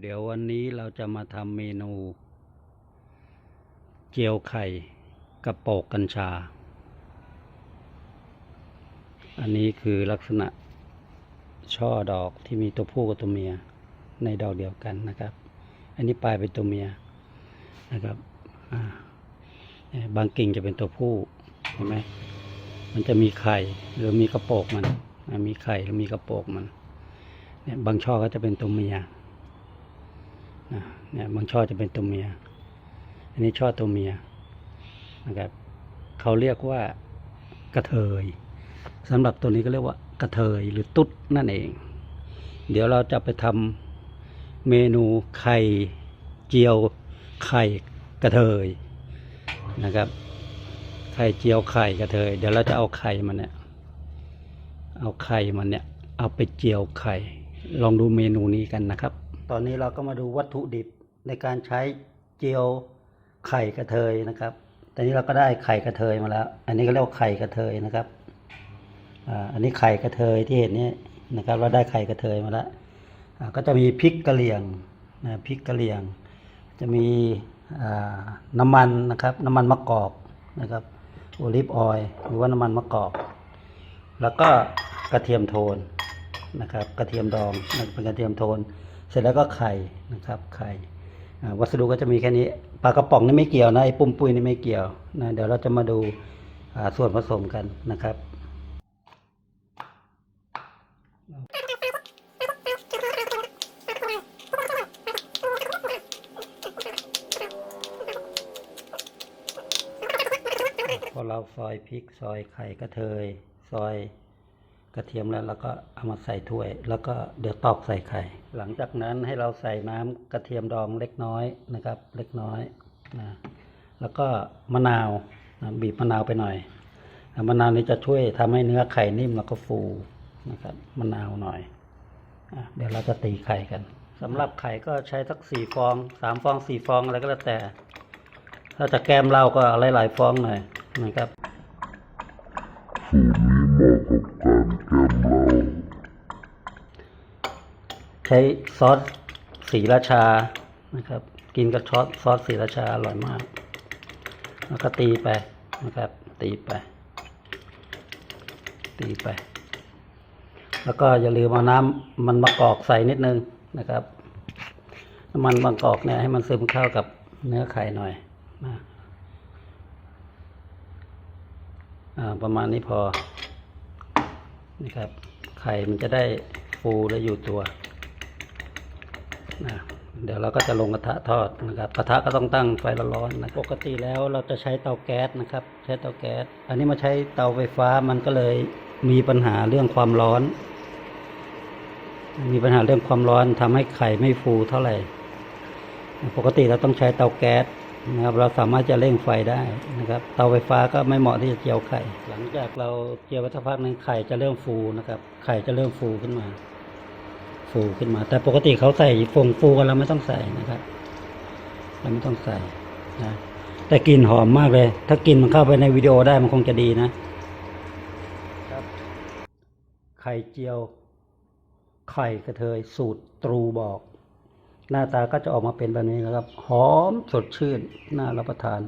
เดี๋ยววันนี้เราจะมาทำเมนู เจียวไข่กระโปกกัญชา อันนี้คือลักษณะช่อดอกที่มีตัวผู้กับตัวเมียในดอกเดียวกันนะครับ อันนี้ปลายเป็นตัวเมียนะครับบางกิ่งจะเป็นตัวผู้เห็นไหมมันจะมีไข่หรือมีกระโปกมัน มีไข่หรือมีกระโปกมันเนี่ยบางช่อก็จะเป็นตัวเมีย เนี่ยบางช่อจะเป็นตัวเมีย อันนี้ช่อตัวเมียนะครับเขาเรียกว่ากระเทยสำหรับตัวนี้ก็เรียกว่ากระเทยหรือตุ๊ดนั่นเอง เดี๋ยวเราจะไปทำเมนูไข่เจียวไข่กระเทยนะครับ ไข่เจียวไข่กระเทย เดี๋ยวเราจะเอาไข่มันเนี่ย เอาไข่มันเนี่ย เอาไปเจียวไข่ ลองดูเมนูนี้กันนะครับ ตอนนี้เราก็มาดูวัตถุดิบในการใช้เจียวไข่กระเทยนะครับ ตอนนี้เราก็ได้ไข่กระเทยมาแล้ว อันนี้ก็เรียกว่าไข่กระเทยนะครับ อันนี้ไข่กระเทยที่เห็นนี้นะครับ เราได้ไข่กระเทยมาแล้ว ก็จะมีพริกกะเหรี่ยงนะพริกกะเหรี่ยง จะมีน้ำมันนะครับ น้ำมันมะกอกนะครับ โอลิฟออยล์หรือว่าน้ำมันมะกอก แล้วก็กระเทียมโทนนะครับ กระเทียมดองนะเป็นกระเทียมโทน สร็จแล้วก็ไข่นะครับไข่วัสดุก็จะมีแค่นี้ปลากระป๋องนี่ไม่เกี่ยวนะไอ้ปุ้มปุยนี่ไม่เกี่ยวนะเดี๋ยวเราจะมาดูส่วนผสมกันนะครับพอเราซอยพริกซอยไข่กระเทยซอย กระเทียมแล้วเราก็เอามาใส่ถ้วย แล้วก็เดี๋ยวตอกใส่ไข่ หลังจากนั้นให้เราใส่น้ำกระเทียมดองเล็กน้อยนะครับ เล็กน้อยนะแล้วก็มะนาวนะบีบมะนาวไปหน่อยอะมะนาวนี้จะช่วยทำให้เนื้อไข่นิ่มแล้วก็ฟูนะครับมะนาวหน่อยอะเดี๋ยวเราจะตีไข่กันสำหรับไข่ก็ใช้สักสี่ฟองสามฟองสี่ฟองอะไรก็แล้วแต่ ถ้าจะแกมเหล้าก็เอาหลายๆฟองหน่อยนะครับ เหมาะกับการแกมเหล้าใช้ซอสสีราชานะครับ กินกับซอสซอสสีราชาอร่อยมาก แล้วก็ตีไปนะครับ ตีไป ตีไป แล้วก็อย่าลืมเอาน้ำมันมะกอกใส่นิดนึงนะครับน้ำมันมะกอกเนี่ยให้มันซึมเข้ากับเนื้อไข่หน่อยนะอ่าประมาณนี้พอ นี่ครับ ไข่มันจะได้ฟูและอยู่ตัวนะเดี๋ยวเราก็จะลงกระทะทอดนะครับ กระทะก็ต้องตั้งไฟร้อนๆนะปกติแล้วเราจะใช้เตาแก๊สนะครับ ใช้เตาแก๊ส อันนี้มาใช้เตาไฟฟ้ามันก็เลยมีปัญหาเรื่องความร้อน มีปัญหาเรื่องความร้อนทำให้ไข่ไม่ฟูเท่าไหร่ ปกติเราต้องใช้เตาแก๊ส นะครับเราสามารถจะเร่งไฟได้นะครับเตาไฟฟ้าก็ไม่เหมาะที่จะเจียวไข่ หลังจากเราเจียวไปสักพักหนึ่งไข่จะเริ่มฟูนะครับ ไข่จะเริ่มฟูขึ้นมา ฟูขึ้นมา แต่ปกติเขาใส่ฟงฟูกันเราไม่ต้องใส่นะครับเราไม่ต้องใส่นะแต่กลิ่นหอมมากเลย ถ้ากลิ่นมันเข้าไปในวิดีโอได้มันคงจะดีนะครับ ไข่เจียว ไข่กระเทยสูตรตรูบอก หน้าตาก็จะออกมาเป็นแบบนี้นะครับ หอมสดชื่น น่ารับประทาน